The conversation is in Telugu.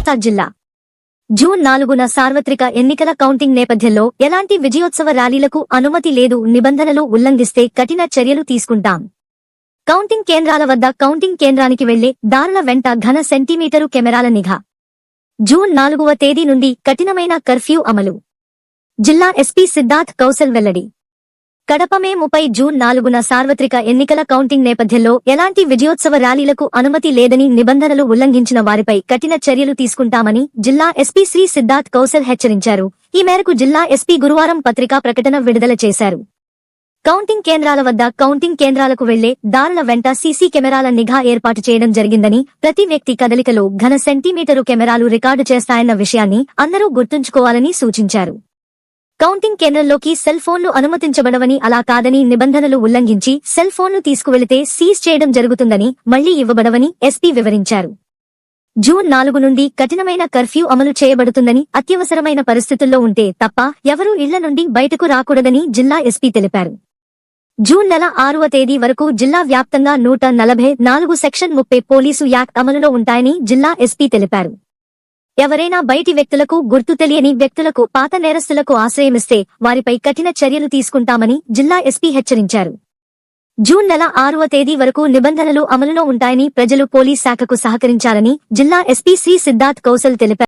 వైఎస్ఆర్ జిల్లా. జూన్ నాలుగున సార్వత్రిక ఎన్నికల కౌంటింగ్ నేపథ్యంలో ఎలాంటి విజయోత్సవ ర్యాలీలకు అనుమతి లేదు నిబంధనలు ఉల్లంఘిస్తే కఠిన చర్యలు తీసుకుంటాం. కౌంటింగ్ కేంద్రాల వద్ద కౌంటింగ్ కేంద్రానికి వెళ్ళే దారుల వెంట ఘన సెంటీమీటరు కెమెరాల నిఘా. జూన్ నాలుగవ తేదీ నుండి కఠినమైన కర్ఫ్యూ అమలు. జిల్లా ఎస్పీ సిద్ధార్థ్ కౌశల్ వెల్లడి. కడప మే ముప్పై జూన్ నాలుగున సార్వత్రిక ఎన్నికల కౌంటింగ్ నేపథ్యంలో ఎలాంటి విజయోత్సవ ర్యాలీలకు అనుమతి లేదని నిబంధనలు ఉల్లంఘించిన వారిపై కఠిన చర్యలు తీసుకుంటామని జిల్లా ఎస్పీ శ్రీ సిద్ధార్థ్ కౌశల్ హెచ్చరించారు. ఈ మేరకు జిల్లా ఎస్పీ గురువారం పత్రికా ప్రకటన విడుదల చేశారు. కౌంటింగ్ కేంద్రాల వద్ద కౌంటింగ్ కేంద్రాలకు వెళ్ళే దారుల వెంట సీసీ కెమెరాల నిఘా ఏర్పాటు చేయడం జరిగిందని ప్రతి వ్యక్తి కదలికలో ఘన సెంటీమీటరు కెమెరాలు రికార్డు చేస్తాయన్న విషయాన్ని అందరూ గుర్తుంచుకోవాలని సూచించారు. కౌంటింగ్ కేంద్రంలోకి సెల్ ఫోన్లు అనుమతించబడవని అలా కాదని నిబంధనలు ఉల్లంఘించి సెల్ ఫోన్లు తీసుకువెళితే సీజ్ చేయడం జరుగుతుందని మళ్ళీ ఇవ్వబడవని ఎస్పీ వివరించారు. జూన్ నాలుగు నుండి కఠినమైన కర్ఫ్యూ అమలు చేయబడుతుందని అత్యవసరమైన పరిస్థితుల్లో ఉంటే తప్ప ఎవరూ ఇళ్ళ నుండి బయటకు రాకూడదని జిల్లా ఎస్పీ తెలిపారు. జూన్ నెల ఆరవ తేదీ వరకు జిల్లా వ్యాప్తంగా నూట నలభై నాలుగు సెక్షన్ ముప్పై పోలీసు యాక్ట్ అమలులో ఉంటాయని జిల్లా ఎస్పీ తెలిపారు. ఎవరైనా బయటి వ్యక్తులకు గుర్తు తెలియని వ్యక్తులకు పాత నేరస్తులకు ఆశ్రయమిస్తే వారిపై కఠిన చర్యలు తీసుకుంటామని జిల్లా ఎస్పీ హెచ్చరించారు. జూన్ నెల ఆరవ తేదీ వరకు నిబంధనలు అమలులో ఉంటాయని ప్రజలు పోలీస్ శాఖకు సహకరించాలని జిల్లా ఎస్పీ సి. సిద్ధార్థ్ కౌశల్ తెలిపారు.